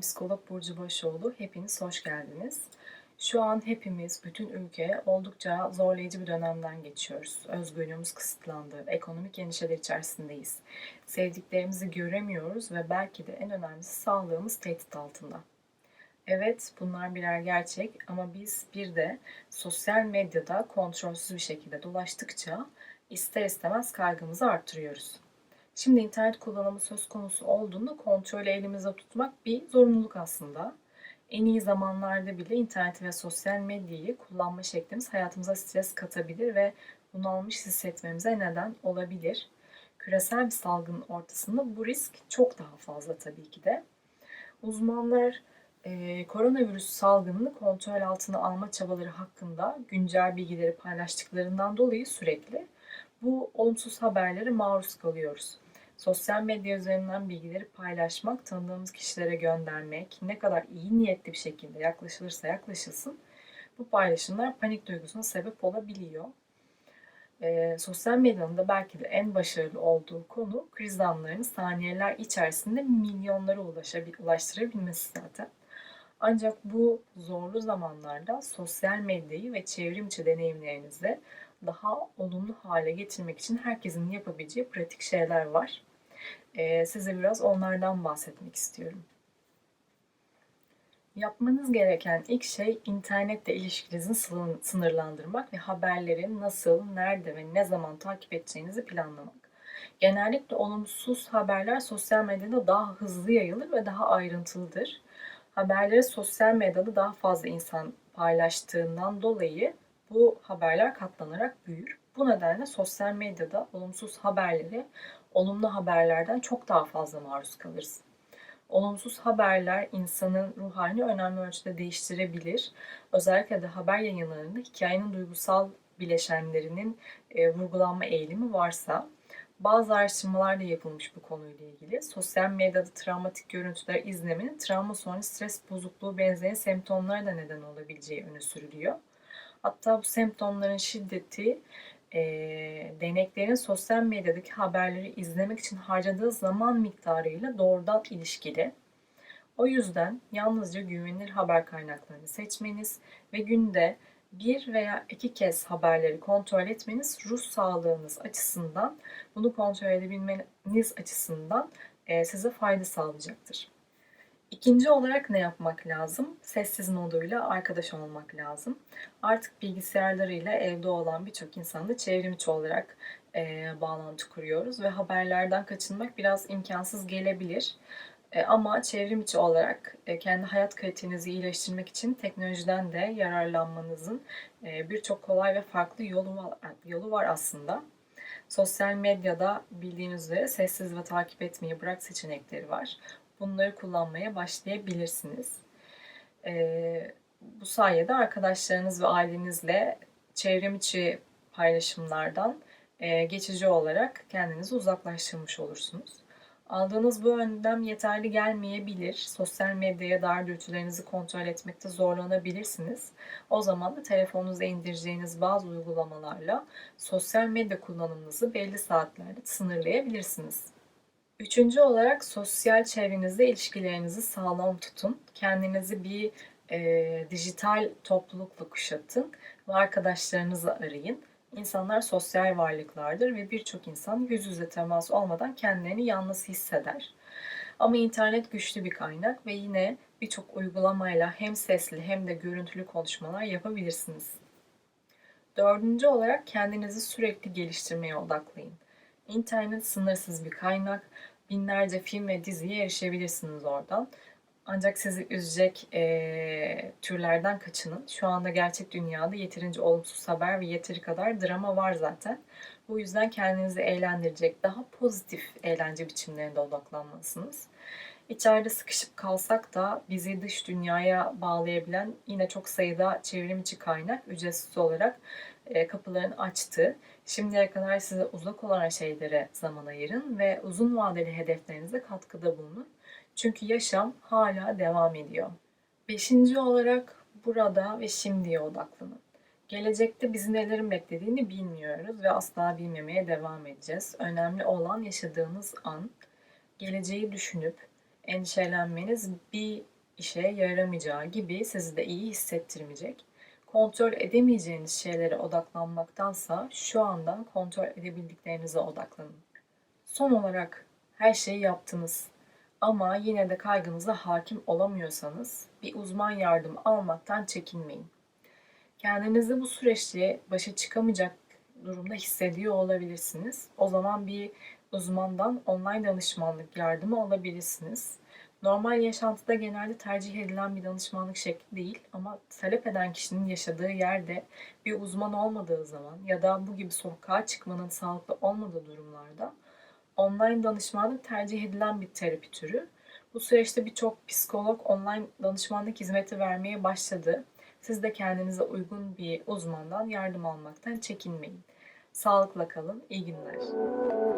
psikolog Burcu Başoğlu. Hepiniz hoş geldiniz. Şu an hepimiz, bütün ülke oldukça zorlayıcı bir dönemden geçiyoruz. Özgürlüğümüz kısıtlandı, ekonomik endişeler içerisindeyiz. Sevdiklerimizi göremiyoruz ve belki de en önemlisi sağlığımız tehdit altında. Evet, bunlar birer gerçek ama biz bir de sosyal medyada kontrolsüz bir şekilde dolaştıkça ister istemez kaygımızı arttırıyoruz. Şimdi internet kullanımı söz konusu olduğunda kontrolü elimizde tutmak bir zorunluluk aslında. En iyi zamanlarda bile interneti ve sosyal medyayı kullanma şeklimiz hayatımıza stres katabilir ve bunalmış hissetmemize neden olabilir. Küresel bir salgının ortasında bu risk çok daha fazla tabii ki de. Uzmanlar e, koronavirüs salgınını kontrol altına alma çabaları hakkında güncel bilgileri paylaştıklarından dolayı sürekli bu olumsuz haberlere maruz kalıyoruz. Sosyal medya üzerinden bilgileri paylaşmak, tanıdığımız kişilere göndermek, ne kadar iyi niyetli bir şekilde yaklaşılırsa yaklaşılsın, bu paylaşımlar panik duygusuna sebep olabiliyor. E, sosyal medyanın da belki de en başarılı olduğu konu kriz anlarını saniyeler içerisinde milyonlara ulaştırabilmesi zaten. Ancak bu zorlu zamanlarda sosyal medyayı ve çevrim içi deneyimlerinizi daha olumlu hale getirmek için herkesin yapabileceği pratik şeyler var. Ee, size biraz onlardan bahsetmek istiyorum. Yapmanız gereken ilk şey internetle ilişkinizi sınırlandırmak ve haberlerin nasıl, nerede ve ne zaman takip edeceğinizi planlamak. Genellikle olumsuz haberler sosyal medyada daha hızlı yayılır ve daha ayrıntılıdır. Haberleri sosyal medyada daha fazla insan paylaştığından dolayı bu haberler katlanarak büyür. Bu nedenle sosyal medyada olumsuz haberleri olumlu haberlerden çok daha fazla maruz kalırız. Olumsuz haberler insanın ruh halini önemli ölçüde değiştirebilir. Özellikle de haber yayınlarında hikayenin duygusal bileşenlerinin e, vurgulanma eğilimi varsa bazı araştırmalar da yapılmış bu konuyla ilgili. Sosyal medyada travmatik görüntüler izlemenin travma sonrası stres bozukluğu benzeri semptomlara da neden olabileceği öne sürülüyor. Hatta bu semptomların şiddeti e, deneklerin sosyal medyadaki haberleri izlemek için harcadığı zaman miktarıyla doğrudan ilişkili. O yüzden yalnızca güvenilir haber kaynaklarını seçmeniz ve günde bir veya iki kez haberleri kontrol etmeniz ruh sağlığınız açısından, bunu kontrol edebilmeniz açısından size fayda sağlayacaktır. İkinci olarak ne yapmak lazım? Sessiz moduyla arkadaş olmak lazım. Artık bilgisayarlarıyla evde olan birçok insanla çevrimiçi olarak e, bağlantı kuruyoruz ve haberlerden kaçınmak biraz imkansız gelebilir. E, ama çevrimiçi olarak e, kendi hayat kalitenizi iyileştirmek için teknolojiden de yararlanmanızın e, birçok kolay ve farklı yolu var, yolu var aslında. Sosyal medyada bildiğiniz üzere sessiz ve takip etmeyi bırak seçenekleri var bunları kullanmaya başlayabilirsiniz. E, bu sayede arkadaşlarınız ve ailenizle çevrim içi paylaşımlardan e, geçici olarak kendinizi uzaklaştırmış olursunuz. Aldığınız bu önlem yeterli gelmeyebilir. Sosyal medyaya dair dürtülerinizi kontrol etmekte zorlanabilirsiniz. O zaman da telefonunuza indireceğiniz bazı uygulamalarla sosyal medya kullanımınızı belli saatlerde sınırlayabilirsiniz. Üçüncü olarak sosyal çevrenizde ilişkilerinizi sağlam tutun. Kendinizi bir e, dijital toplulukla kuşatın ve arkadaşlarınızı arayın. İnsanlar sosyal varlıklardır ve birçok insan yüz yüze temas olmadan kendilerini yalnız hisseder. Ama internet güçlü bir kaynak ve yine birçok uygulamayla hem sesli hem de görüntülü konuşmalar yapabilirsiniz. Dördüncü olarak kendinizi sürekli geliştirmeye odaklayın. İnternet sınırsız bir kaynak binlerce film ve diziye erişebilirsiniz oradan. Ancak sizi üzecek e, türlerden kaçının. Şu anda gerçek dünyada yeterince olumsuz haber ve yeteri kadar drama var zaten. Bu yüzden kendinizi eğlendirecek daha pozitif eğlence biçimlerinde odaklanmalısınız. İçeride sıkışıp kalsak da bizi dış dünyaya bağlayabilen yine çok sayıda çevrim içi kaynak ücretsiz olarak e, kapılarını açtı. Şimdiye kadar size uzak olan şeylere zaman ayırın ve uzun vadeli hedeflerinize katkıda bulunun. Çünkü yaşam hala devam ediyor. Beşinci olarak burada ve şimdiye odaklanın. Gelecekte bizi nelerin beklediğini bilmiyoruz ve asla bilmemeye devam edeceğiz. Önemli olan yaşadığınız an, geleceği düşünüp endişelenmeniz bir işe yaramayacağı gibi sizi de iyi hissettirmeyecek. Kontrol edemeyeceğiniz şeylere odaklanmaktansa şu andan kontrol edebildiklerinize odaklanın. Son olarak her şeyi yaptınız ama yine de kaygınıza hakim olamıyorsanız bir uzman yardım almaktan çekinmeyin. Kendinizi bu süreçte başa çıkamayacak durumda hissediyor olabilirsiniz. O zaman bir uzmandan online danışmanlık yardımı alabilirsiniz. Normal yaşantıda genelde tercih edilen bir danışmanlık şekli değil ama talep eden kişinin yaşadığı yerde bir uzman olmadığı zaman ya da bu gibi sokağa çıkmanın sağlıklı olmadığı durumlarda online danışmanlık tercih edilen bir terapi türü. Bu süreçte birçok psikolog online danışmanlık hizmeti vermeye başladı. Siz de kendinize uygun bir uzmandan yardım almaktan çekinmeyin. Sağlıkla kalın, iyi günler.